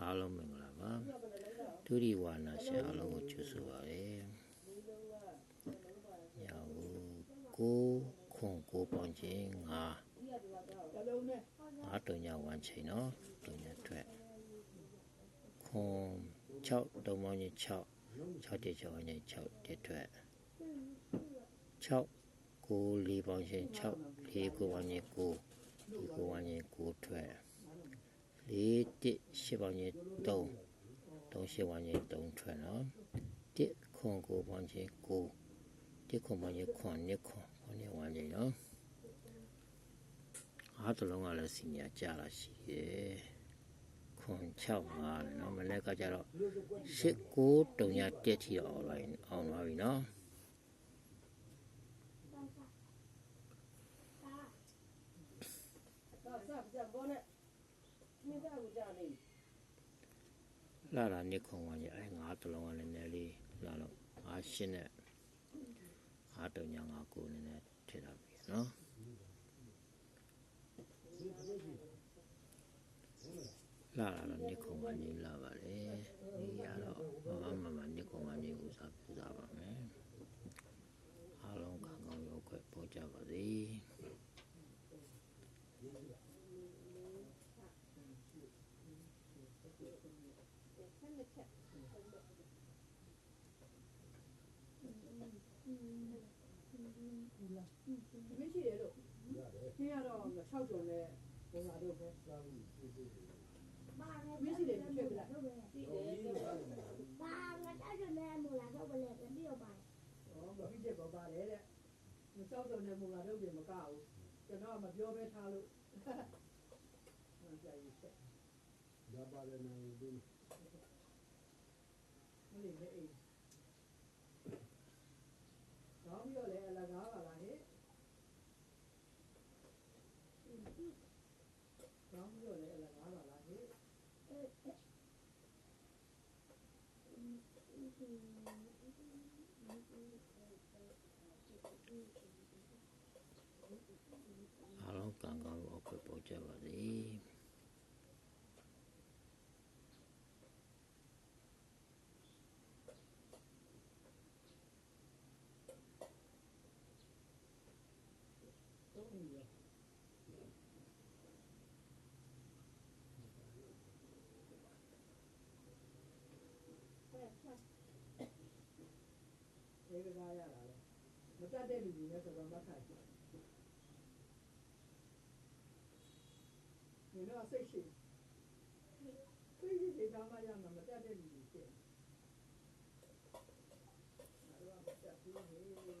အားလုံးမင်္ဂလာပါဒုတိဝါနာရှင်အားလုံးကိုကျေးဇူးပါရယ်ညဦးကိုခွန်ကိုပေါင်းခြင်းငါငါတုံညာဝမ်းချိန်နော်တုံညာထွက်ခွန်6တုံပေါင်းခြင်း6 6တိ6ဝမ်းခြင်း6တိထွက်6ကိုလေးပေါင်းခြင်း6လေးကိုဝမ်းခြင်း9ဒီကိုဝမ်းခြင်း9ထွက် လေးတိ8ပေါင်းခြင်း3 3ရှစ်ဝမ်းခြင်း3ထွက်နော်တိခွန်ကိုပေါင်းခြင်း9တိခွန်ပေါင်းခြင်းခွန်နှစ်ခွန်ခွန်နှစ်ဝမ်းခြင်းနော်အားတစ်လုံးကလည်းစီနီယာကြာလာရှိရဲ့ခွန်6ပါနော်မနေ့ကကြတော့8 9တုံရတက်ထီတော့အောင်လာအောင်သွားပြီနော်ဒါစပ်ကြဘောနဲ့မိသားကိုကြာနေ လာလာနှစ်ခွန်ဝမ်းခြင်းအဲငါးတစ်လုံးကလည်းနည်းနည်းလေးလာတော့ငါးရှင်းနဲ့ငါးတုံညာငါးကိုနည်းနည်းထည့်ထားပြီနော်လာလာတော့နှစ်ခွန်ဝမ်းခြင်းလာပါလေဒီရတော့မမမမနှစ်ခွန်ဝမ်းခြင်းဥစားပူစားပါမယ်အားလုံးကောင်းကောင်းရောက်ခွင့်ပေါ်ကြပါစေ မရှိရလို့ခင်ရတော့6ကျော်နဲ့ဘုံလာတော့ပဲမရှိတယ်ဖြစ်ပြလိုက်ဘာငါတောက်ကြနေမလားတော့ဘယ်လဲပြီးတော့ပါဟောမဖြစ်ချက်ပေါ်ပါတယ်တဲ့6ကျော်နဲ့ဘုံလာတော့ပြင်မကဘူးကျွန်တော်မပြောပဲထားလို့မှန်ကြရည်ချက်ဒါပါတယ်နော်ဒီ မလေးနဲ့အိမ်ကောင်းပြီးတော့လည်းအလကားပါလားဟဲ့ကောင်းပြီးတော့လည်းအလကားပါလားဟဲ့ အားလုံးကောင်းကောင်းရောက်ခွင့်ပေါ်ကြပါစေ တော့နေရ ဒီကစားရတာလေမတတ်တဲ့လူတွေနဲ့ဆိုတော့မခိုင်ဘူးဒီတော့စိတ်ရှိစိတ်ရှိဒေတာမှရမှာမတတ်တဲ့လူတွေဖြစ်